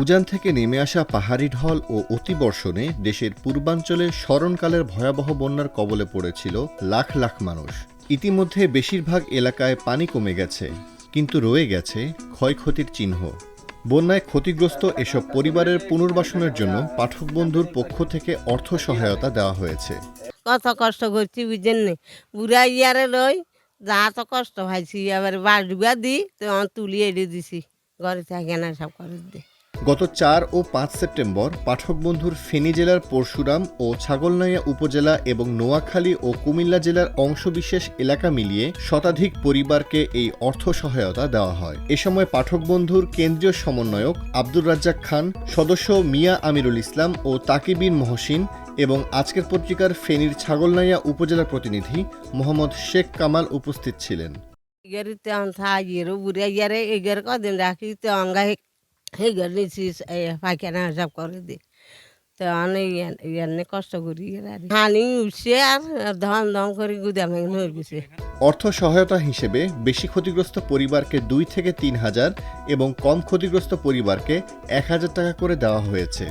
উজান থেকে নেমে আসা পাহাড়ি ঢল ও অতিবর্ষণে দেশের পূর্বাঞ্চলে স্মরণকালের ভয়াবহ বন্যার কবলে পড়েছিল লাখ লাখ মানুষ। ইতিমধ্যে বেশিরভাগ এলাকায় পানি কমে গেছে, কিন্তু রয়ে গেছে ক্ষয়ক্ষতির চিহ্ন। বন্যায় ক্ষতিগ্রস্ত এসব পরিবারের পুনর্বাসনের জন্য পাঠক বন্ধুর পক্ষ থেকে অর্থ সহায়তা দেওয়া হয়েছে। কত কষ্ট করছি বুঝেন নি? বুড়া ইয়ারে লই যা তো কষ্ট পাইছি, এবার বাড়িবা দি তো আমি তুলি এড়ে দিছি। ঘরে থাকে না, সব করে দি। গত চার ও পাঁচ সেপ্টেম্বর পাঠক বন্ধুর ফেনী জেলার পরশুরাম ও ছাগলনাইয়া উপজেলা এবং নোয়াখালী ও কুমিল্লা জেলার অংশবিশেষ এলাকা মিলিয়ে শতাধিক পরিবারকে এই অর্থ সহায়তা দেওয়া হয়। এ সময় পাঠক বন্ধুর কেন্দ্রীয় সমন্বয়ক আব্দুর রাজ্জাক খান, সদস্য মিয়া আমিরুল ইসলাম ও তাকিবিন মহসিন এবং আজকের পত্রিকার ফেনীর ছাগলনাইয়া উপজেলা প্রতিনিধি মোহাম্মদ শেখ কামাল উপস্থিত ছিলেন। হেগার নিছি পায়খানা হিসাব করে দি। তো অনেক ইয়ানে কষ্ট করি হানি উঠছে আর ধন ধন করে গুদামে অর্থ সহায়তা হিসেবে বেশি ক্ষতিগ্রস্ত পরিবারকে দুই থেকে তিন হাজার এবং কম ক্ষতিগ্রস্ত পরিবারকে এক হাজার টাকা করে দেওয়া হয়েছে।